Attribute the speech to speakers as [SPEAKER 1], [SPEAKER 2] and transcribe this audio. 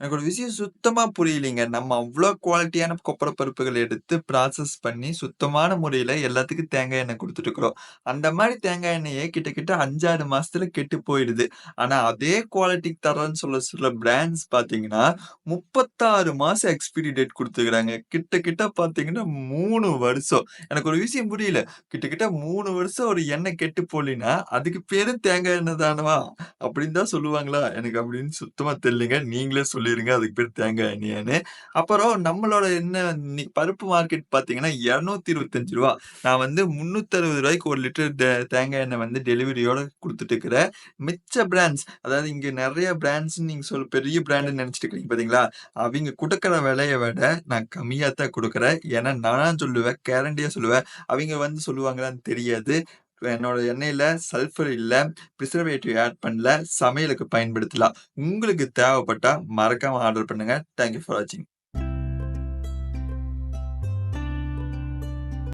[SPEAKER 1] எனக்கு ஒரு விஷயம் சுத்தமா புரியலைங்க. நம்ம அவ்ளோ குவாலிட்டியான கொப்பர பருப்புகள் எடுத்து ப்ராசஸ் பண்ணி சுத்தமான முறையில எல்லாத்துக்கும் தேங்காய் எண்ணெய் குடுத்துட்டுருக்கிறோம். அந்த மாரி தேங்காய் எண்ணெயே கிட்டத்தட்ட 5, 6 மாசத்துல கெட்டு போயிடுது. ஆனா அதே குவாலிட்டி தரேன்னு சொல்ல சில பிராண்ட்ஸ் பார்த்தீங்கன்னா, 36 மாசம் எக்ஸ்பீரி டேட் குடுத்துருக்காங்க. கிட்டத்தட்ட பார்த்தீங்கன்னா 3 வருஷம். எனக்கு ஒரு விஷயம் புரியல. கிட்டத்தட்ட 3 வருஷம் ஒரு எண்ணெய் கெட்டு போகலைன்னா, அதுக்கு பேரும் தேங்காய் எண்ணெய் தானவா? அப்படின்னு தான் சொல்லுவாங்களா? எனக்கு அப்படின்னு சுத்தமா தெரியலங்க. நீங்களே சொல்லிருங்க அதுக்கு பேர் தேங்காய் எண்ணெயான்னு. அப்புறம் நம்மளோட என்ன பருப்பு மார்க்கெட் பார்த்தீங்கன்னா ரூ. 225 நான் வந்து முந்நூற்றபது ரூபாய்க்கு ஒரு லிட்டர் தேங்காய் எண்ணெய் வந்து டெலிவரியோட கொடுத்துட்டு இருக்கிறேன். மிச்ச பிராண்ட்ஸ் அதாவது இங்க நிறைய பிராண்ட்ஸ் நீங்க சொல் பெரிய பிராண்டுன்னு நினைச்சிட்டு இருக்கீங்க பார்த்தீங்களா? அவங்க கொடுக்குற விலையை விட நான் கம்மியா தான் கொடுக்குறேன் ஏன்னா நான் சொல்லுவேன். கேரண்டியா சொல்லுவேன். அவங்க வந்து சொல்லுவாங்களான்னு தெரியாது. என்னோட எண்ணெயில் சல்ஃபர் இல்லை பிரிசர்வேட்டிவ் ஆட் பண்ணல, சமையலுக்கு பயன்படுத்தலாம். உங்களுக்கு தேவைப்பட்டா மறக்காமல் ஆர்டர் பண்ணுங்க. தேங்க் யூ ஃபார் வாட்சிங்.